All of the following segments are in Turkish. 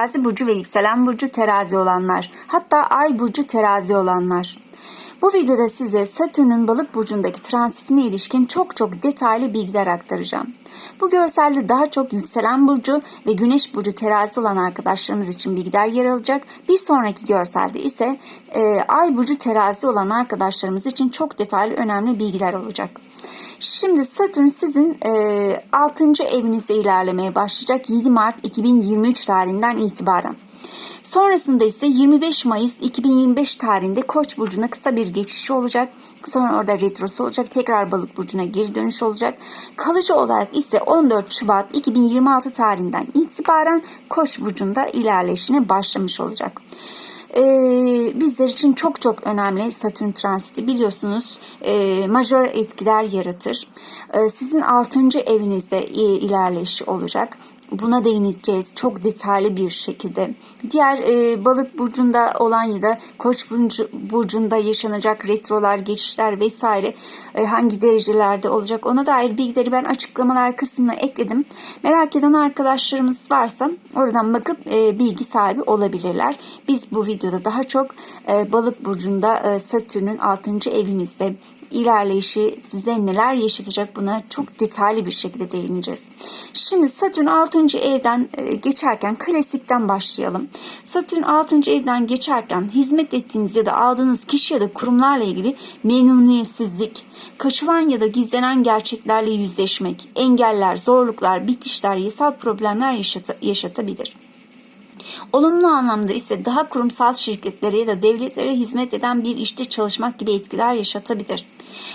terazi burcu ve yükselen burcu terazi olanlar, hatta ay burcu terazi olanlar. Bu videoda size Satürn'ün balık burcundaki transitine ilişkin çok çok detaylı bilgiler aktaracağım. Bu görselde daha çok yükselen burcu ve güneş burcu terazi olan arkadaşlarımız için bilgiler yer alacak. Bir sonraki görselde ise e, ay burcu terazi olan arkadaşlarımız için çok detaylı önemli bilgiler olacak. Şimdi Satürn sizin e, 6. evinizde ilerlemeye başlayacak 7 Mart 2023 tarihinden itibaren. Sonrasında ise 25 Mayıs 2025 tarihinde Koç burcuna kısa bir geçişi olacak. Sonra orada retrosu olacak. Tekrar Balık burcuna geri dönüş olacak. Kalıcı olarak ise 14 Şubat 2026 tarihinden itibaren Koç burcunda ilerleyişine başlamış olacak. Ee, bizler için çok çok önemli Satürn transiti biliyorsunuz e, majör etkiler yaratır. Ee, sizin 6. evinizde e, ilerleyiş olacak. Buna değineceğiz çok detaylı bir şekilde. Diğer e, balık burcunda olan ya da koç burcu, burcunda yaşanacak retrolar, geçişler vesaire e, hangi derecelerde olacak ona dair bilgileri ben açıklamalar kısmına ekledim. Merak eden arkadaşlarımız varsa oradan bakıp e, bilgi sahibi olabilirler. Biz bu videoda daha çok e, balık burcunda e, Satürn'ün 6. evinizde ilerleyişi size neler yaşatacak buna çok detaylı bir şekilde değineceğiz. Şimdi Satürn 6. evden e, geçerken klasikten başlayalım. Satürn 6. evden geçerken hizmet ettiğiniz ya da aldığınız kişi ya da kurumlarla ilgili memnuniyetsizlik, kaçılan ya da gizlenen gerçeklerle yüzleşmek, engeller, zorluklar, bitişler, yasal problemler yaşat yaşatabilir. Olumlu anlamda ise daha kurumsal şirketlere ya da devletlere hizmet eden bir işte çalışmak gibi etkiler yaşatabilir.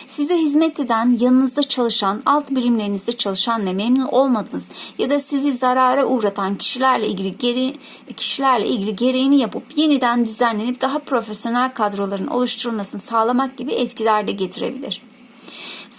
Size hizmet eden, yanınızda çalışan, alt birimlerinizde çalışan ve memnun olmadığınız ya da sizi zarara uğratan kişilerle ilgili geri kişilerle ilgili gereğini yapıp yeniden düzenlenip daha profesyonel kadroların oluşturulmasını sağlamak gibi etkiler de getirebilir.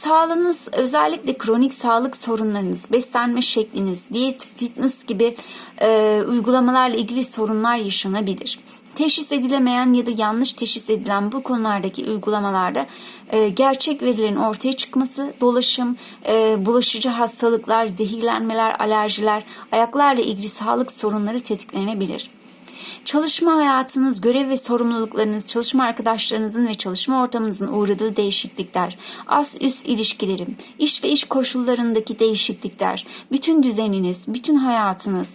Sağlığınız özellikle kronik sağlık sorunlarınız, beslenme şekliniz, diyet, fitness gibi e, uygulamalarla ilgili sorunlar yaşanabilir. Teşhis edilemeyen ya da yanlış teşhis edilen bu konulardaki uygulamalarda e, gerçek verilerin ortaya çıkması, dolaşım, e, bulaşıcı hastalıklar, zehirlenmeler, alerjiler, ayaklarla ilgili sağlık sorunları tetiklenebilir. Çalışma hayatınız, görev ve sorumluluklarınız, çalışma arkadaşlarınızın ve çalışma ortamınızın uğradığı değişiklikler, az üst ilişkilerim, iş ve iş koşullarındaki değişiklikler, bütün düzeniniz, bütün hayatınız,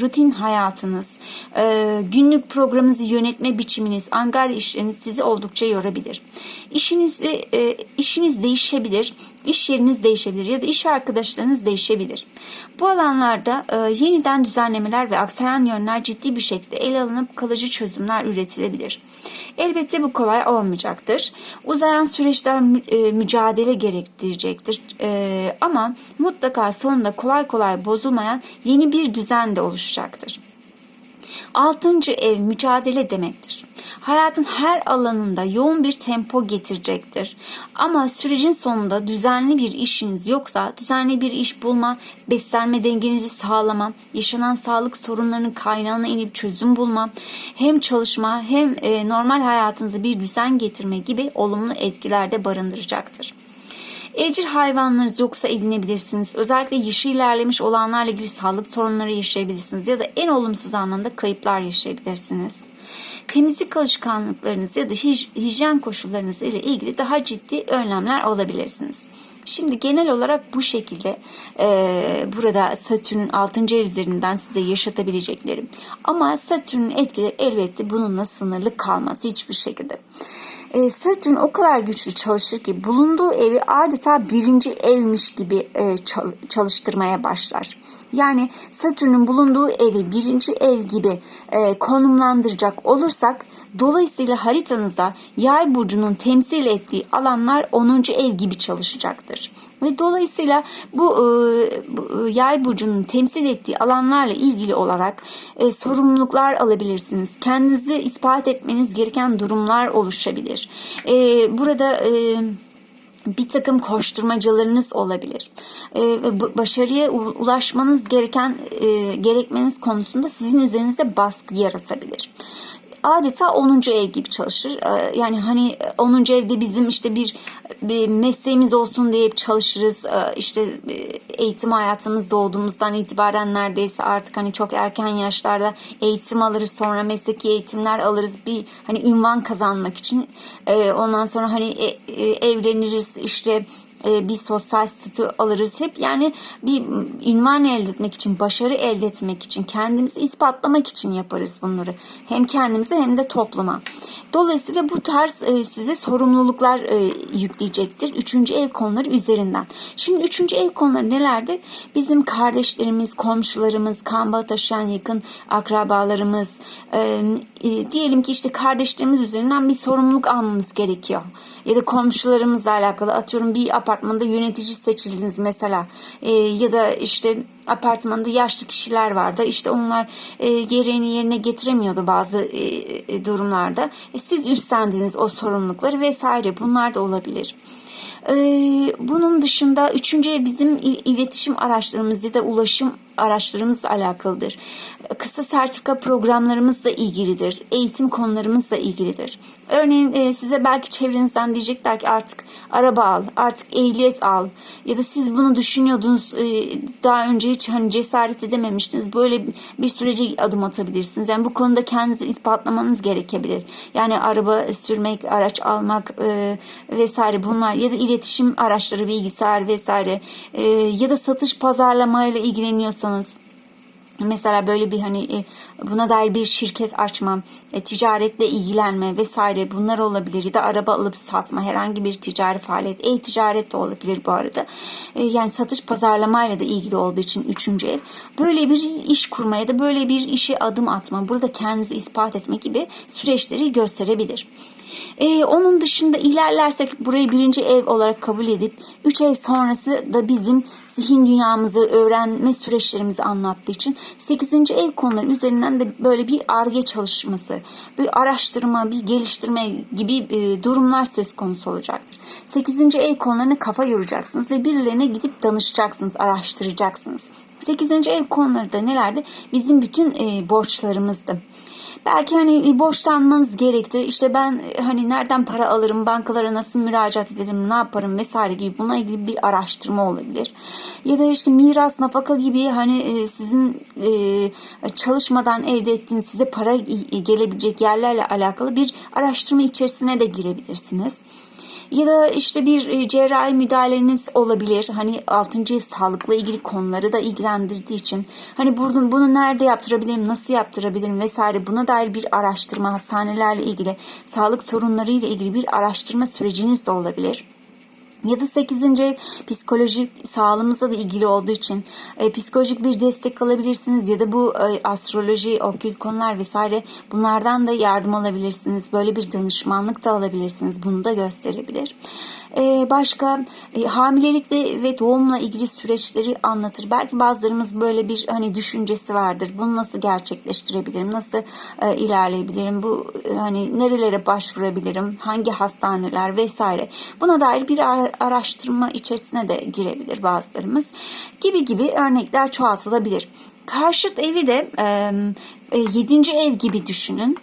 rutin hayatınız, e, günlük programınızı yönetme biçiminiz, angarya işleriniz sizi oldukça yorabilir. İşiniz, e, işiniz değişebilir, iş yeriniz değişebilir ya da iş arkadaşlarınız değişebilir. Bu alanlarda e, yeniden düzenlemeler ve aksayan yönler ciddi bir şekilde ele alınıp kalıcı çözümler üretilebilir. Elbette bu kolay olmayacaktır. Uzayan süreçler mücadele gerektirecektir. Ama mutlaka sonunda kolay kolay bozulmayan yeni bir düzen de oluşacaktır. Altıncı ev mücadele demektir. Hayatın her alanında yoğun bir tempo getirecektir. Ama sürecin sonunda düzenli bir işiniz yoksa düzenli bir iş bulma, beslenme dengenizi sağlama, yaşanan sağlık sorunlarının kaynağına inip çözüm bulma, hem çalışma hem normal hayatınıza bir düzen getirme gibi olumlu etkiler de barındıracaktır. Evcil hayvanlarınız yoksa edinebilirsiniz. Özellikle yaşı ilerlemiş olanlarla ilgili sağlık sorunları yaşayabilirsiniz ya da en olumsuz anlamda kayıplar yaşayabilirsiniz. Temizlik alışkanlıklarınız ya da hijyen koşullarınız ile ilgili daha ciddi önlemler alabilirsiniz. Şimdi genel olarak bu şekilde e, burada Satürn'ün 6. ev üzerinden size yaşatabileceklerim. Ama Satürn'ün etkileri elbette bununla sınırlı kalmaz hiçbir şekilde. E, Satürn o kadar güçlü çalışır ki bulunduğu evi adeta birinci evmiş gibi e, çalıştırmaya başlar. Yani Satürn'ün bulunduğu evi birinci ev gibi e, konumlandıracak olursak dolayısıyla haritanızda yay burcunun temsil ettiği alanlar 10. ev gibi çalışacaktır. Ve dolayısıyla bu, bu yay burcunun temsil ettiği alanlarla ilgili olarak e, sorumluluklar alabilirsiniz. Kendinizi ispat etmeniz gereken durumlar oluşabilir. E, burada e, bir takım koşturmacalarınız olabilir. Ee, başarıya ulaşmanız gereken e, gerekmeniz konusunda sizin üzerinizde baskı yaratabilir adeta 10. ev gibi çalışır. Ee, yani hani 10. evde bizim işte bir bir mesleğimiz olsun diye çalışırız. Ee, işte e, eğitim hayatımız doğduğumuzdan itibaren neredeyse artık hani çok erken yaşlarda eğitim alırız. Sonra mesleki eğitimler alırız. Bir hani ünvan kazanmak için. Ee, ondan sonra hani e, e, evleniriz işte e, bir sosyal statü alırız. Hep yani bir ünvan elde etmek için, başarı elde etmek için, kendimizi ispatlamak için yaparız bunları. Hem kendimize hem de topluma. Dolayısıyla bu tarz e, size sorumluluklar e, yükleyecektir. Üçüncü ev konuları üzerinden. Şimdi üçüncü ev konuları nelerdir? Bizim kardeşlerimiz, komşularımız, kan bağı taşıyan yakın akrabalarımız, e, e, diyelim ki işte kardeşlerimiz üzerinden bir sorumluluk almamız gerekiyor. Ya da komşularımızla alakalı atıyorum bir apartmanda yönetici seçildiniz mesela. E, ya da işte apartmanda yaşlı kişiler vardı. İşte onlar e, gereğini yerine getiremiyordu bazı e, e, durumlarda. E, siz üstlendiniz o sorumlulukları vesaire bunlar da olabilir. Ee, bunun dışında üçüncü bizim il- iletişim araçlarımız ya da ulaşım araçlarımızla alakalıdır. Kısa sertifika programlarımızla ilgilidir. Eğitim konularımızla ilgilidir. Örneğin e, size belki çevrenizden diyecekler ki artık araba al, artık ehliyet al ya da siz bunu düşünüyordunuz e, daha önce hiç hani cesaret edememiştiniz. Böyle bir sürece adım atabilirsiniz. Yani bu konuda kendinizi ispatlamanız gerekebilir. Yani araba sürmek, araç almak e, vesaire bunlar ya da iletişim araçları, bilgisayar vesaire ya da satış pazarlamayla ilgileniyorsanız Mesela böyle bir hani e, buna dair bir şirket açmam, e, ticaretle ilgilenme vesaire bunlar olabilir ya da araba alıp satma herhangi bir ticari faaliyet, e-ticaret de olabilir bu arada. E, Yani satış pazarlamayla da ilgili olduğu için üçüncü ev. Böyle bir iş kurma ya da böyle bir işe adım atma, burada kendinizi ispat etme gibi süreçleri gösterebilir. Ee, onun dışında ilerlersek burayı birinci ev olarak kabul edip üç ev sonrası da bizim zihin dünyamızı öğrenme süreçlerimizi anlattığı için 8. ev konuları üzerinden de böyle bir arge çalışması, bir araştırma, bir geliştirme gibi e, durumlar söz konusu olacaktır. 8. ev konularına kafa yoracaksınız ve birilerine gidip danışacaksınız, araştıracaksınız. 8. ev konuları da nelerdi? Bizim bütün e, borçlarımızdı. Belki hani borçlanmanız gerekti. İşte ben e, hani nereden para alırım, bankalara nasıl müracaat ederim, ne yaparım vesaire gibi buna ilgili bir araştırma olabilir. Ya da işte miras, nafaka gibi hani e, sizin e, çalışmadan elde ettiğiniz size para gelebilecek yerlerle alakalı bir araştırma içerisine de girebilirsiniz. Ya da işte bir e, cerrahi müdahaleniz olabilir. Hani 6. sağlıkla ilgili konuları da ilgilendirdiği için. Hani bunu, bunu nerede yaptırabilirim, nasıl yaptırabilirim vesaire buna dair bir araştırma, hastanelerle ilgili, sağlık sorunlarıyla ilgili bir araştırma süreciniz de olabilir. Ya da 8. ev psikolojik sağlığımızla da ilgili olduğu için e, psikolojik bir destek alabilirsiniz ya da bu e, astroloji, okült konular vesaire bunlardan da yardım alabilirsiniz. Böyle bir danışmanlık da alabilirsiniz. Bunu da gösterebilir. E, başka e, hamilelikle ve doğumla ilgili süreçleri anlatır. Belki bazılarımız böyle bir hani düşüncesi vardır. Bunu nasıl gerçekleştirebilirim? Nasıl e, ilerleyebilirim? Bu e, hani nerelere başvurabilirim? Hangi hastaneler vesaire. Buna dair bir araştırma içerisine de girebilir bazılarımız. Gibi gibi örnekler çoğaltılabilir. Karşıt evi de e, 7. ev gibi düşünün.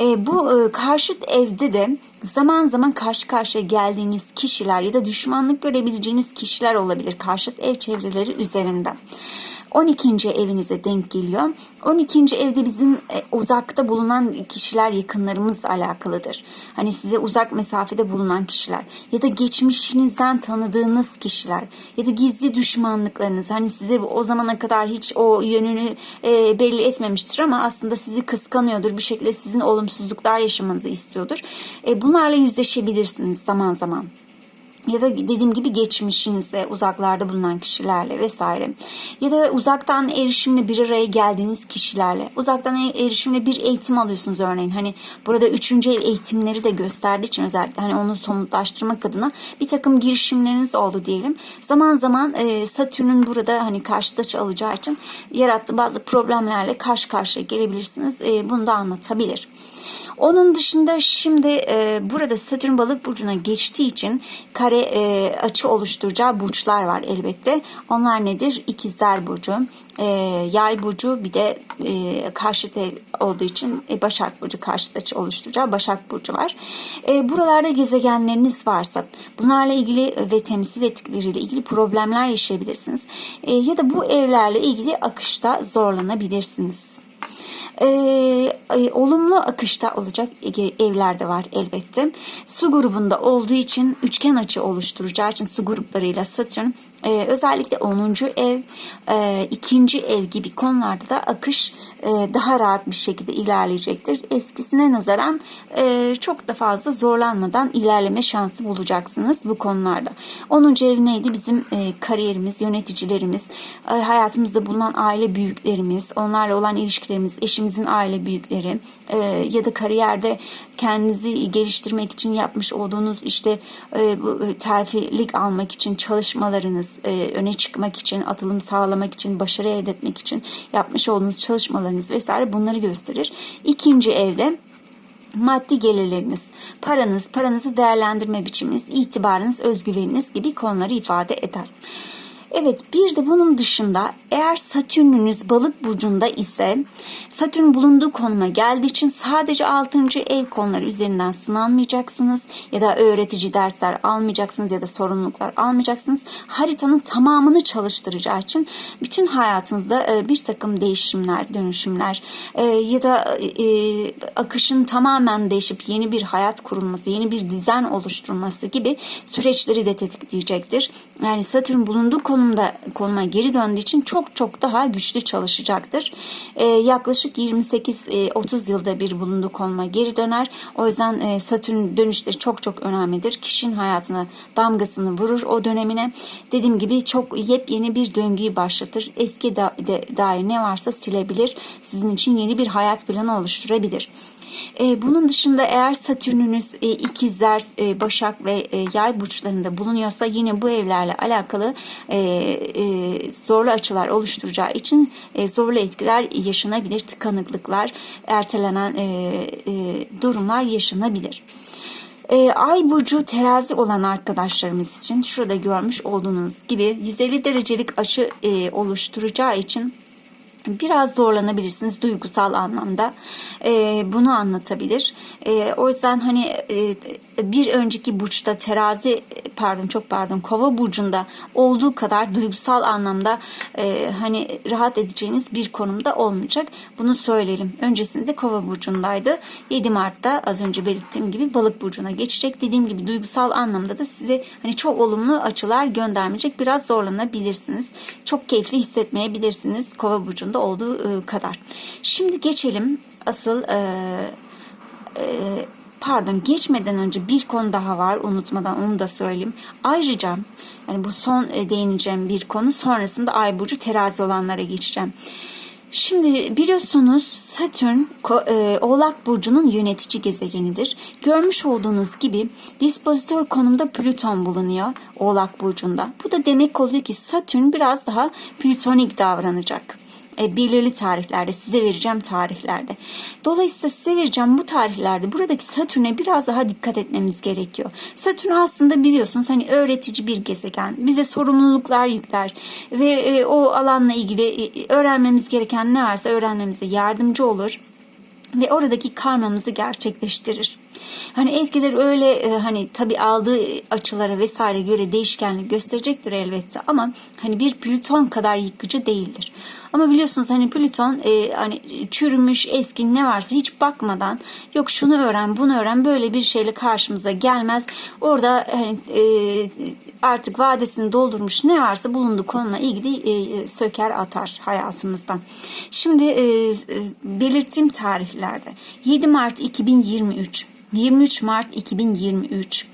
E, bu e, karşıt evde de zaman zaman karşı karşıya geldiğiniz kişiler ya da düşmanlık görebileceğiniz kişiler olabilir karşıt ev çevreleri üzerinden. 12. evinize denk geliyor. 12. evde bizim e, uzakta bulunan kişiler yakınlarımızla alakalıdır. Hani size uzak mesafede bulunan kişiler ya da geçmişinizden tanıdığınız kişiler ya da gizli düşmanlıklarınız hani size o zamana kadar hiç o yönünü e, belli etmemiştir ama aslında sizi kıskanıyordur bir şekilde sizin olumsuzluklar yaşamanızı istiyordur. E, bunlarla yüzleşebilirsiniz zaman zaman ya da dediğim gibi geçmişinizde uzaklarda bulunan kişilerle vesaire. Ya da uzaktan erişimle bir araya geldiğiniz kişilerle. Uzaktan er- erişimle bir eğitim alıyorsunuz örneğin. Hani burada üçüncü el eğitimleri de gösterdiği için özellikle hani onu somutlaştırmak adına bir takım girişimleriniz oldu diyelim. Zaman zaman e, Satürn'ün burada hani karşıda alacağı için yarattığı bazı problemlerle karşı karşıya gelebilirsiniz. E, bunu da anlatabilir. Onun dışında şimdi e, burada Satürn balık burcuna geçtiği için kare e, açı oluşturacağı burçlar var elbette. Onlar nedir? İkizler burcu, e, yay burcu bir de e, karşıt olduğu için e, Başak burcu karşıt açı oluşturacağı Başak burcu var. E, buralarda gezegenleriniz varsa bunlarla ilgili ve temsil ettikleriyle ilgili problemler yaşayabilirsiniz. E, ya da bu evlerle ilgili akışta zorlanabilirsiniz. E, olumlu akışta olacak evler de var elbette. Su grubunda olduğu için üçgen açı oluşturacağı için su gruplarıyla Satürn e, özellikle 10. ev, e, 2. ev gibi konularda da akış e, daha rahat bir şekilde ilerleyecektir. Eskisine nazaran e, çok da fazla zorlanmadan ilerleme şansı bulacaksınız bu konularda. 10. ev neydi? Bizim e, kariyerimiz, yöneticilerimiz, e, hayatımızda bulunan aile büyüklerimiz, onlarla olan ilişkilerimiz, eşimizin aile büyükleri e, ya da kariyerde kendinizi geliştirmek için yapmış olduğunuz işte e, e, terfilik almak için çalışmalarınız, e, öne çıkmak için, atılım sağlamak için, başarı elde etmek için yapmış olduğunuz çalışmalarınız vesaire bunları gösterir. İkinci evde maddi gelirleriniz, paranız, paranızı değerlendirme biçiminiz, itibarınız, özgüveniniz gibi konuları ifade eder. Evet bir de bunun dışında eğer Satürn'ünüz balık burcunda ise Satürn bulunduğu konuma geldiği için sadece 6. ev konuları üzerinden sınanmayacaksınız ya da öğretici dersler almayacaksınız ya da sorumluluklar almayacaksınız. Haritanın tamamını çalıştıracağı için bütün hayatınızda e, bir takım değişimler, dönüşümler e, ya da e, akışın tamamen değişip yeni bir hayat kurulması, yeni bir düzen oluşturulması gibi süreçleri de tetikleyecektir. Yani Satürn bulunduğu konumda konuma geri döndüğü için çok çok daha güçlü çalışacaktır. Ee, yaklaşık 28-30 yılda bir bulunduğu konuma geri döner. O yüzden e, Satürn dönüşleri çok çok önemlidir. Kişinin hayatına damgasını vurur o dönemine. Dediğim gibi çok yepyeni bir döngüyü başlatır. Eski da, de, dair ne varsa silebilir. Sizin için yeni bir hayat planı oluşturabilir. E, bunun dışında eğer Satürn'ünüz e, ikizler, e, başak ve e, yay burçlarında bulunuyorsa yine bu evlerle alakalı e, e, zorlu açılar oluşturacağı için e, zorlu etkiler yaşanabilir. Tıkanıklıklar, ertelenen e, e, durumlar yaşanabilir. E, ay burcu terazi olan arkadaşlarımız için şurada görmüş olduğunuz gibi 150 derecelik açı e, oluşturacağı için biraz zorlanabilirsiniz duygusal anlamda. E, bunu anlatabilir. E, o yüzden hani e, bir önceki burçta terazi pardon çok pardon kova burcunda olduğu kadar duygusal anlamda e, hani rahat edeceğiniz bir konumda olmayacak. Bunu söyleyelim. Öncesinde kova burcundaydı. 7 Mart'ta az önce belirttiğim gibi balık burcuna geçecek. Dediğim gibi duygusal anlamda da size hani çok olumlu açılar göndermeyecek. Biraz zorlanabilirsiniz. Çok keyifli hissetmeyebilirsiniz kova burcunda olduğu e, kadar. Şimdi geçelim asıl e, e, pardon geçmeden önce bir konu daha var unutmadan onu da söyleyeyim. Ayrıca yani bu son e, değineceğim bir konu sonrasında ay burcu terazi olanlara geçeceğim. Şimdi biliyorsunuz Satürn e, Oğlak Burcu'nun yönetici gezegenidir. Görmüş olduğunuz gibi dispozitör konumda Plüton bulunuyor Oğlak Burcu'nda. Bu da demek oluyor ki Satürn biraz daha plütonik davranacak e, belirli tarihlerde size vereceğim tarihlerde. Dolayısıyla size vereceğim bu tarihlerde buradaki Satürn'e biraz daha dikkat etmemiz gerekiyor. Satürn aslında biliyorsunuz hani öğretici bir gezegen. Bize sorumluluklar yükler ve e, o alanla ilgili e, öğrenmemiz gereken ne varsa öğrenmemize yardımcı olur ve oradaki karmamızı gerçekleştirir. Hani etkiler öyle e, hani tabi aldığı açılara vesaire göre değişkenlik gösterecektir elbette ama hani bir Plüton kadar yıkıcı değildir. Ama biliyorsunuz hani Plüton e, hani çürümüş eski ne varsa hiç bakmadan yok şunu öğren bunu öğren böyle bir şeyle karşımıza gelmez. Orada hani e, artık vadesini doldurmuş ne varsa bulunduğu konuyla ilgili e, söker atar hayatımızdan. Şimdi e, e, belirttiğim tarihlerde 7 Mart 2023 23 Mart 2023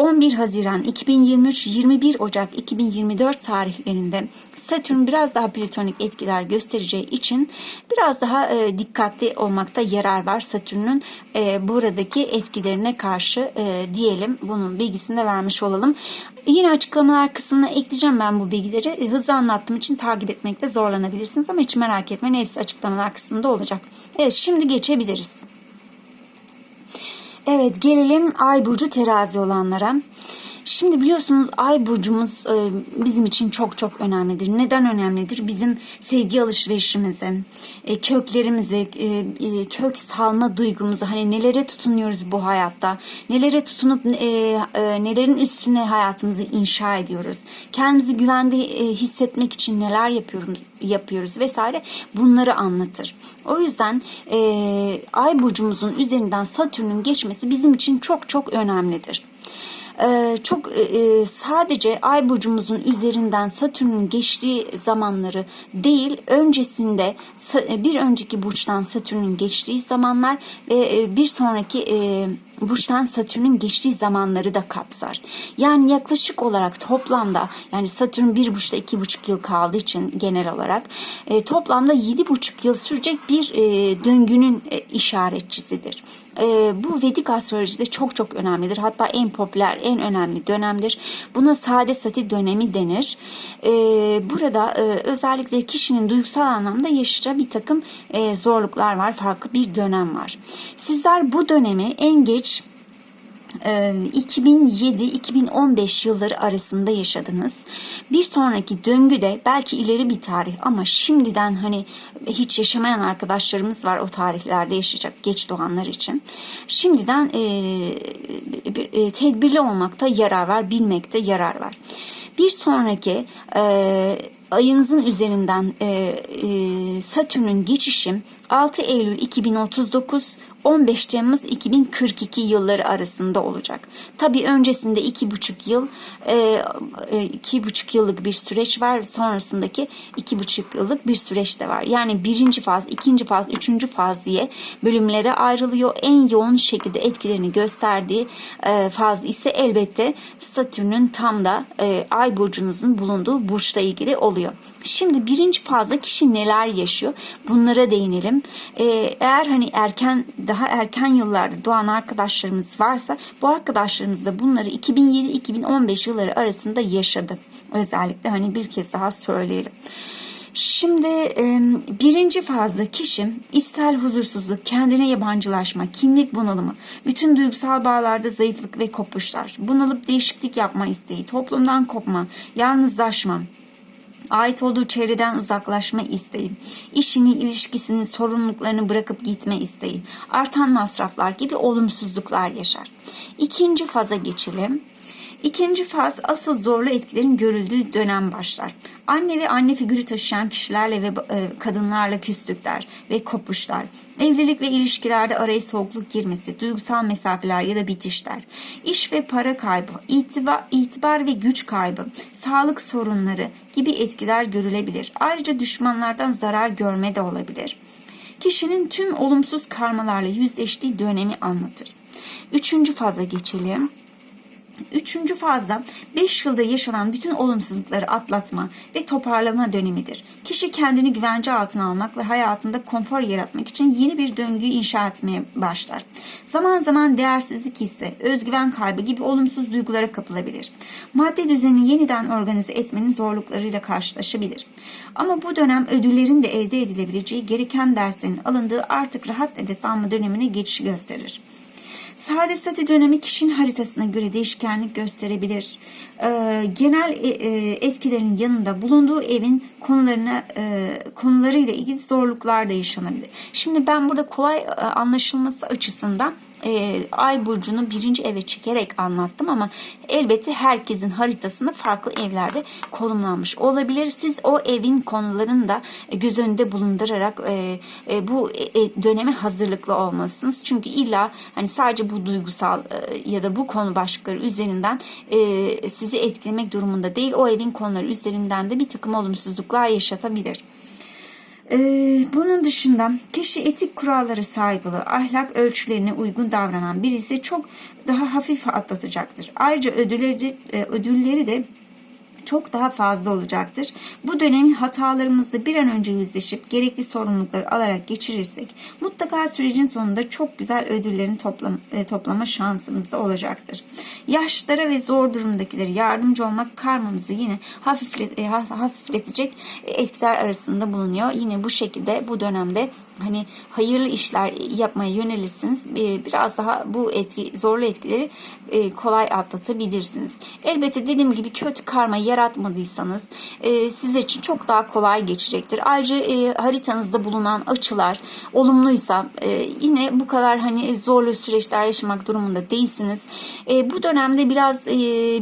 11 Haziran 2023 21 Ocak 2024 tarihlerinde Satürn biraz daha plütonik etkiler göstereceği için biraz daha e, dikkatli olmakta yarar var Satürn'ün e, buradaki etkilerine karşı e, diyelim. Bunun bilgisini de vermiş olalım. Yine açıklamalar kısmına ekleyeceğim ben bu bilgileri. E, hızlı anlattığım için takip etmekte zorlanabilirsiniz ama hiç merak etmeyin. Neyse açıklamalar kısmında olacak. Evet şimdi geçebiliriz. Evet gelelim ay burcu terazi olanlara. Şimdi biliyorsunuz ay burcumuz e, bizim için çok çok önemlidir. Neden önemlidir? Bizim sevgi alışverişimizi, e, köklerimizi, e, kök salma duygumuzu hani nelere tutunuyoruz bu hayatta, nelere tutunup nelerin üstüne hayatımızı inşa ediyoruz. Kendimizi güvende hissetmek için neler yapıyoruz yapıyoruz vesaire bunları anlatır. O yüzden e, ay burcumuzun üzerinden Satürn'ün geçmesi bizim için çok çok önemlidir. Ee, çok e, e, sadece ay burcumuzun üzerinden Satürn'ün geçtiği zamanları değil öncesinde e, bir önceki burçtan Satürn'ün geçtiği zamanlar ve bir sonraki burçtan Satürn'ün geçtiği zamanları da kapsar. Yani yaklaşık olarak toplamda yani Satürn bir burçta iki buçuk yıl kaldığı için genel olarak e, toplamda yedi buçuk yıl sürecek bir e, döngünün e, işaretçisidir. E, bu Vedik astrolojide çok çok önemlidir. Hatta en popüler, en önemli dönemdir. Buna sade sati dönemi denir. E, burada e, özellikle kişinin duygusal anlamda yaşayacağı bir takım e, zorluklar var. Farklı bir dönem var. Sizler bu dönemi en geç 2007-2015 yılları arasında yaşadınız. Bir sonraki döngüde belki ileri bir tarih ama şimdiden hani hiç yaşamayan arkadaşlarımız var o tarihlerde yaşayacak geç doğanlar için. Şimdiden e, tedbirli olmakta yarar var, bilmekte yarar var. Bir sonraki e, ayınızın üzerinden e, e, Satürn'ün geçişi 6 Eylül 2039 15 Temmuz 2042 yılları arasında olacak. Tabii öncesinde iki buçuk yıl, iki buçuk yıllık bir süreç var. Sonrasındaki iki buçuk yıllık bir süreç de var. Yani birinci faz, ikinci faz, üçüncü faz diye bölümlere ayrılıyor. En yoğun şekilde etkilerini gösterdiği faz ise elbette Satürn'ün tam da Ay burcunuzun bulunduğu burçla ilgili oluyor. Şimdi birinci fazda kişi neler yaşıyor? Bunlara değinelim. Eğer hani erken daha erken yıllarda doğan arkadaşlarımız varsa bu arkadaşlarımız da bunları 2007-2015 yılları arasında yaşadı. Özellikle hani bir kez daha söyleyelim. Şimdi birinci fazda kişi içsel huzursuzluk, kendine yabancılaşma, kimlik bunalımı, bütün duygusal bağlarda zayıflık ve kopuşlar, bunalıp değişiklik yapma isteği, toplumdan kopma, yalnızlaşma, ait olduğu çevreden uzaklaşma isteği, işini, ilişkisini, sorumluluklarını bırakıp gitme isteği, artan masraflar gibi olumsuzluklar yaşar. İkinci faza geçelim. İkinci faz asıl zorlu etkilerin görüldüğü dönem başlar. Anne ve anne figürü taşıyan kişilerle ve e, kadınlarla küslükler ve kopuşlar, evlilik ve ilişkilerde araya soğukluk girmesi, duygusal mesafeler ya da bitişler, iş ve para kaybı, itibar, ve güç kaybı, sağlık sorunları gibi etkiler görülebilir. Ayrıca düşmanlardan zarar görme de olabilir. Kişinin tüm olumsuz karmalarla yüzleştiği dönemi anlatır. Üçüncü faza geçelim. Üçüncü fazda 5 yılda yaşanan bütün olumsuzlukları atlatma ve toparlama dönemidir. Kişi kendini güvence altına almak ve hayatında konfor yaratmak için yeni bir döngüyü inşa etmeye başlar. Zaman zaman değersizlik hissi, özgüven kaybı gibi olumsuz duygulara kapılabilir. Madde düzenini yeniden organize etmenin zorluklarıyla karşılaşabilir. Ama bu dönem ödüllerin de elde edilebileceği gereken derslerin alındığı artık rahat nefes alma dönemine geçiş gösterir. Sade sati dönemi kişinin haritasına göre değişkenlik gösterebilir. Ee, genel e, e, etkilerin yanında bulunduğu evin konularına e, konularıyla ilgili zorluklar da yaşanabilir. Şimdi ben burada kolay e, anlaşılması açısından e, ay burcunu birinci eve çekerek anlattım ama elbette herkesin haritasında farklı evlerde konumlanmış olabilir. Siz o evin konularını da göz önünde bulundurarak e, e, bu e, döneme hazırlıklı olmalısınız. Çünkü illa hani sadece bu duygusal e, ya da bu konu başlıkları üzerinden e, sizi etkilemek durumunda değil. O evin konuları üzerinden de bir takım olumsuzluklar yaşatabilir. Ee, bunun dışında kişi etik kuralları saygılı, ahlak ölçülerine uygun davranan birisi çok daha hafif atlatacaktır. Ayrıca ödülleri, e, ödülleri de çok daha fazla olacaktır. Bu dönemi hatalarımızla bir an önce yüzleşip gerekli sorumlulukları alarak geçirirsek mutlaka sürecin sonunda çok güzel ödüllerin toplam, e, toplama şansımız da olacaktır. Yaşlara ve zor durumdakileri yardımcı olmak karmamızı yine hafiflet, e, hafifletecek etkiler arasında bulunuyor. Yine bu şekilde bu dönemde hani hayırlı işler yapmaya yönelirsiniz. E, biraz daha bu etki, zorlu etkileri e, kolay atlatabilirsiniz. Elbette dediğim gibi kötü karma yaratmadıysanız e, siz için çok daha kolay geçecektir. Ayrıca haritanızda bulunan açılar olumluysa yine bu kadar hani zorlu süreçler yaşamak durumunda değilsiniz. Bu dönemde biraz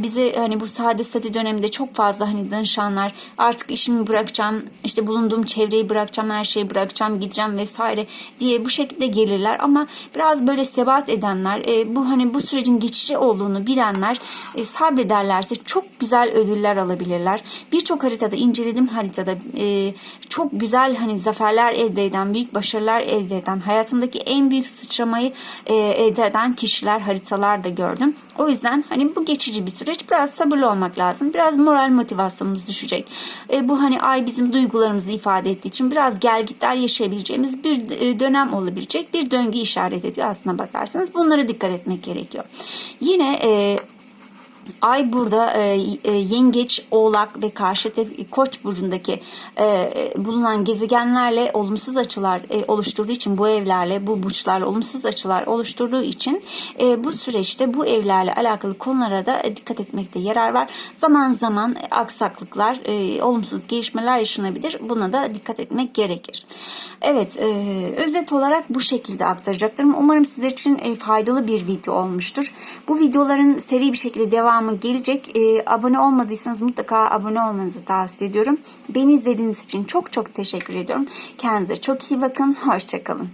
bize hani bu sade statü döneminde çok fazla hani danışanlar artık işimi bırakacağım, işte bulunduğum çevreyi bırakacağım, her şeyi bırakacağım, gideceğim vesaire diye bu şekilde gelirler ama biraz böyle sebat edenler, e, bu hani bu sürecin geçici olduğunu bilenler e, sabrederlerse çok güzel ödüller alabilirler. Birçok haritada inceledim haritada e, çok güzel hani zaferler elde eden, büyük başarılar elde eden, hayatındaki en büyük sıçramayı e, elde eden kişiler haritalar da gördüm. O yüzden hani bu geçici bir süreç. Biraz sabırlı olmak lazım. Biraz moral motivasyonumuz düşecek. E, bu hani ay bizim duygularımızı ifade ettiği için biraz gelgitler yaşayabileceğimiz bir e, dönem olabilecek bir döngü işaret ediyor aslına bakarsanız. Bunlara dikkat etmek gerekiyor. Yine e, Ay burada e, e, yengeç, oğlak ve karşı tef- koç burcundaki e, e, bulunan gezegenlerle olumsuz açılar e, oluşturduğu için bu evlerle bu burçlarla olumsuz açılar oluşturduğu için e, bu süreçte bu evlerle alakalı konulara da dikkat etmekte yarar var. Zaman zaman aksaklıklar, e, olumsuz gelişmeler yaşanabilir. Buna da dikkat etmek gerekir. Evet, e, özet olarak bu şekilde aktaracaklarım. Umarım sizler için e, faydalı bir video olmuştur. Bu videoların seri bir şekilde devamı gelecek. E, abone olmadıysanız mutlaka abone olmanızı tavsiye ediyorum. Beni izlediğiniz için çok çok teşekkür ediyorum. Kendinize çok iyi bakın. Hoşçakalın.